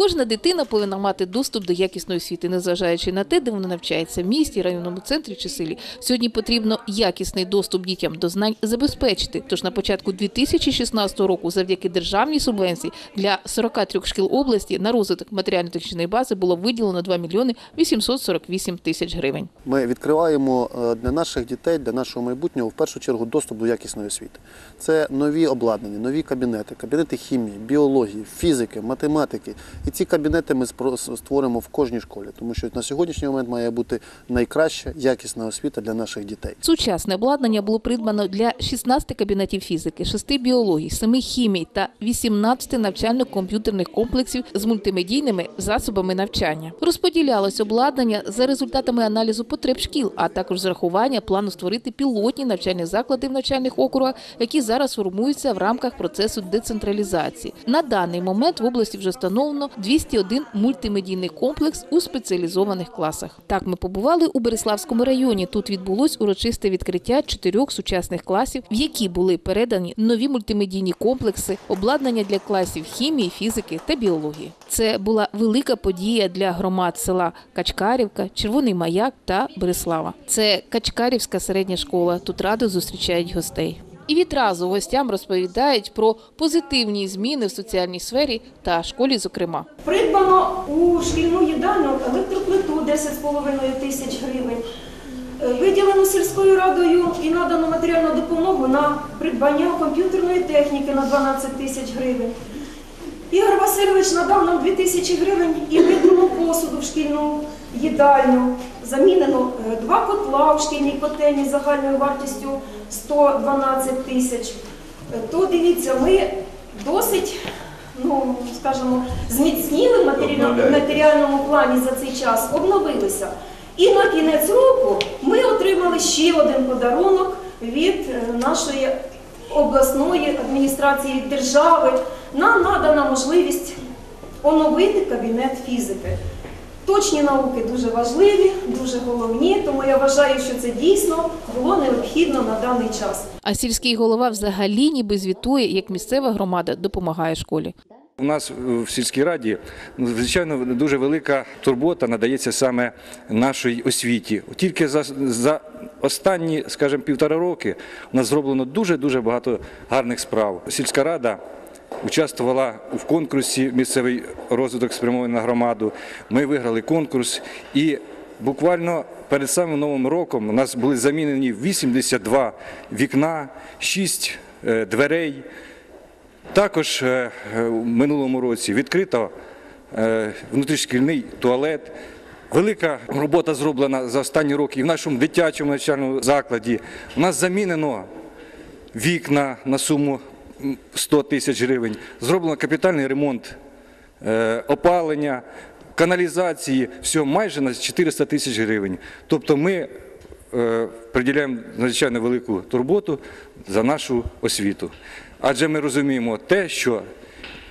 Кожна дитина повинна мати доступ до якісної освіти, незважаючи на те, де вона навчається в місті, районному центрі чи селі. Сьогодні потрібно якісний доступ дітям до знань забезпечити. Тож на початку 2016 року, завдяки державній субвенції для 43 шкіл області на розвиток матеріально-технічної бази було виділено 2 мільйони 848 тисяч гривень. Ми відкриваємо е, для наших дітей, для нашого майбутнього в першу чергу доступ до якісної освіти. Це нові обладнання, нові кабінети, кабінети хімії, біології, фізики, математики. Ці кабінети ми створимо в кожній школі, тому що на сьогоднішній момент має бути найкраща якісна освіта для наших дітей. Сучасне обладнання було придбано для 16 кабінетів фізики, 6 біологій, 7 хімій та 18 навчально-комп'ютерних комплексів з мультимедійними засобами навчання. Розподілялось обладнання за результатами аналізу потреб шкіл, а також з рахування плану створити пілотні навчальні заклади в навчальних округах, які зараз формуються в рамках процесу децентралізації. На даний момент в області вже встановлено 201 мультимедійний комплекс у спеціалізованих класах. Так ми побували у Береславському районі. Тут відбулось урочисте відкриття чотирьох сучасних класів, в які були передані нові мультимедійні комплекси, обладнання для класів хімії, фізики та біології. Це була велика подія для громад села Качкарівка, Червоний Маяк та Береслава. Це Качкарівська середня школа. Тут радо зустрічають гостей. І відразу гостям розповідають про позитивні зміни в соціальній сфері та школі, зокрема. Придбано у шкільну їдальню електроплиту 10,5 тисяч гривень. Е, Виділено сільською радою і надано матеріальну допомогу на придбання комп'ютерної техніки на 12 тисяч гривень. Ігор Васильович надав нам 2 тисячі гривень і видано посуду в шкільну їдальню. Замінено е, два котла в шкільній котельні з загальною вартістю 112 тисяч. Е, То дивіться, ми досить, ну скажімо, зміцніли в матеріальному плані за цей час, обновилися. І на кінець року ми отримали ще один подарунок від е, нашої обласної адміністрації держави. Нам надана можливість оновити кабінет фізики. Точні науки дуже важливі, дуже головні, тому я вважаю, що це дійсно було необхідно на даний час. А сільський голова взагалі ніби звітує, як місцева громада допомагає школі. У нас в сільській раді ну, звичайно дуже велика турбота надається саме нашій освіті. Тільки за, за останні, скажімо, півтора роки у нас зроблено дуже дуже багато гарних справ. Сільська рада участвувала в конкурсі місцевий розвиток спрямований на громаду. Ми виграли конкурс і буквально. Перед самим новим роком у нас були замінені 82 вікна, 6 е, дверей. Також е, е, в минулому році відкрито е, внутрішкільний туалет. Велика робота зроблена за останні роки і в нашому дитячому навчальному закладі. У нас замінено вікна на суму 100 тисяч гривень. Зроблено капітальний ремонт е, опалення, каналізації, всього майже на 400 тисяч гривень. Тобто ми е, приділяємо надзвичайно велику турботу за нашу освіту. Адже ми розуміємо те, що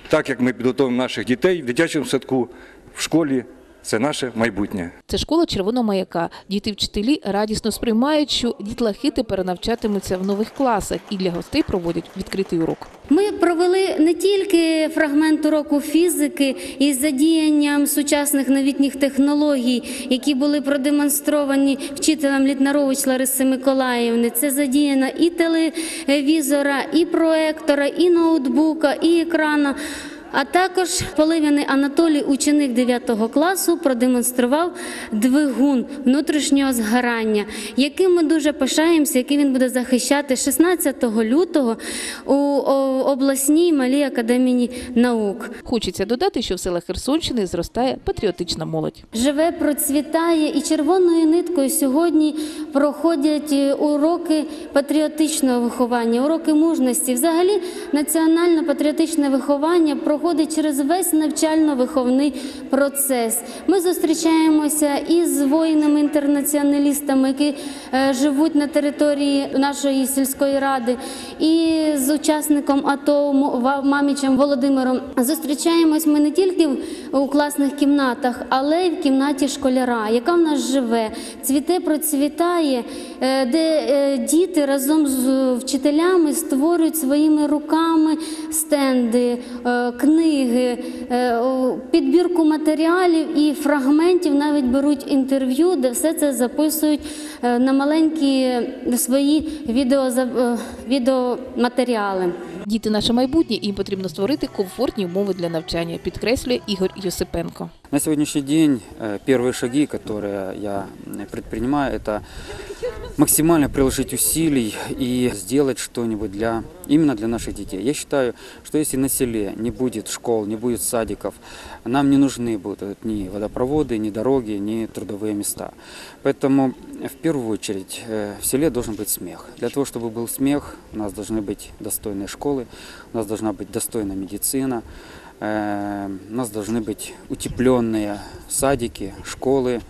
так як ми підготовимо наших дітей в дитячому садку, в школі, це наше майбутнє. Це школа Червоного маяка. Діти вчителі радісно сприймають, що дітлахи тепер навчатимуться в нових класах і для гостей проводять відкритий урок. Ми провели не тільки фрагмент уроку фізики із задіянням сучасних новітніх технологій, які були продемонстровані вчителем Літнарович Лариси Миколаївни. Це задіяна і телевізора, і проектора, і ноутбука, і екрана. А також Поливяний Анатолій, ученик 9 класу, продемонстрував двигун внутрішнього згорання, яким ми дуже пишаємося, який він буде захищати 16 лютого у обласній малій академії наук. Хочеться додати, що в селах Херсонщини зростає патріотична молодь. Живе, процвітає і червоною ниткою сьогодні проходять е, уроки патріотичного виховання, уроки мужності. Взагалі, національно-патріотичне виховання проходить через весь навчально-виховний процес. Ми зустрічаємося із воїнами-інтернаціоналістами, які е, живуть на території нашої сільської ради, і з учасником АТО Мамічем Володимиром. Зустрічаємось ми не тільки у класних кімнатах, але й в кімнаті школяра, яка в нас живе, цвіте, процвітає. е, де е, діти разом з вчителями створюють своїми руками стенди, е, книги, е, о, підбірку матеріалів і фрагментів, навіть беруть інтерв'ю, де все це записують е, на маленькі свої відеоза- е, відеоматеріали. Діти наше майбутнє, і їм потрібно створити комфортні умови для навчання, підкреслює Ігор Йосипенко. На сегодняшний день э, первые шаги, которые я м, предпринимаю, это максимально приложить усилий и сделать что-нибудь для, именно для наших детей. Я считаю, что если на селе не будет школ, не будет садиков, нам не нужны будут ни водопроводы, ни дороги, ни трудовые места. Поэтому в первую очередь э, в селе должен быть смех. Для того, чтобы был смех, у нас должны быть достойные школы, у нас должна быть достойная медицина, Э, У нас должны быть утепленные садики, школы.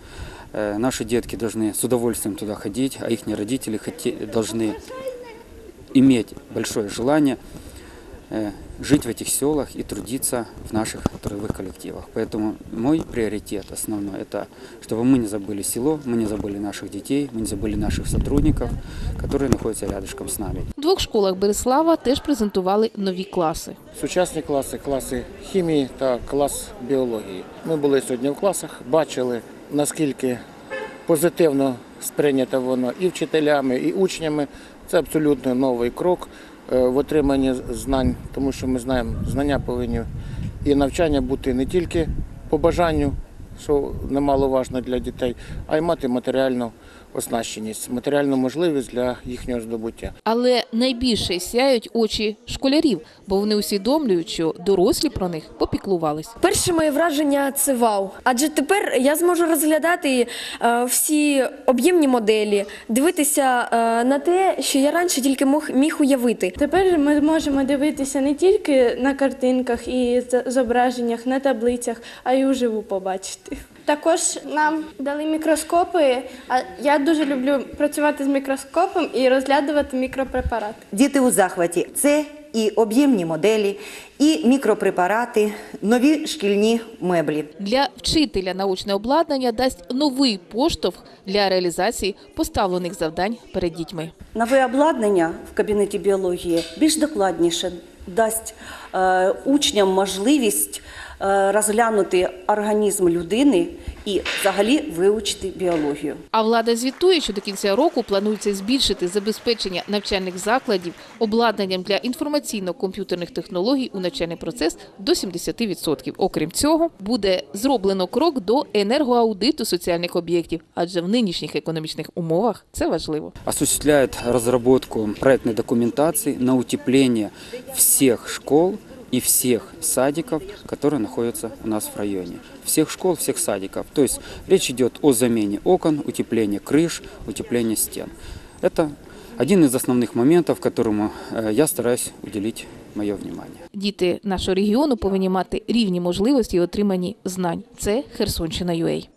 Э, Наши детки должны с удовольствием туда ходить, а их родители должны иметь большое желание э, жить в этих селах и трудиться в наших трудовых коллективах. Поэтому мой приоритет основной – это чтобы мы не забыли село, мы не забыли наших детей, мы не забыли наших сотрудников, которые находятся рядышком с нами. Двох школах Береслава теж презентували нові класи. Сучасні класи, класи хімії та клас біології. Ми були сьогодні в класах, бачили, наскільки позитивно сприйнято воно і вчителями, і учнями. Це абсолютно новий крок е, в отриманні знань, тому що ми знаємо, знання повинні і навчання бути не тільки по бажанню, що немаловажно для дітей, а й мати матеріальну оснащеність, матеріальну можливість для їхнього здобуття. Але найбільше сяють очі школярів, бо вони усвідомлюють, що дорослі про них попіклувались. Перше моє враження це вау. Адже тепер я зможу розглядати е, всі об'ємні моделі, дивитися е, на те, що я раніше тільки мог, міг уявити. Тепер ми можемо дивитися не тільки на картинках і з- зображеннях, на таблицях, а й уживу побачити. Також нам дали мікроскопи. А я дуже люблю працювати з мікроскопом і розглядувати мікропрепарати. Діти у захваті. Це і об'ємні моделі, і мікропрепарати, нові шкільні меблі. Для вчителя научне обладнання дасть новий поштовх для реалізації поставлених завдань перед дітьми. Нове обладнання в кабінеті біології більш докладніше дасть е, учням можливість розглянути організм людини і взагалі вивчити біологію. А влада звітує, що до кінця року планується збільшити забезпечення навчальних закладів обладнанням для інформаційно-комп'ютерних технологій у навчальний процес до 70%. Окрім цього, буде зроблено крок до енергоаудиту соціальних об'єктів, адже в нинішніх економічних умовах це важливо. осуществляет разработку проектной документации на утепление всех школ и всех садиков, которые находятся у нас в районе. Всех школ, всех садиков. То есть речь идет о замене окон, утеплении крыш, утеплении стен. Это один из основных моментов, которому э, я стараюсь уделить мое внимание. Діти нашого регіону повинні мати рівні можливості і отримані знань. Це Херсонщина UA.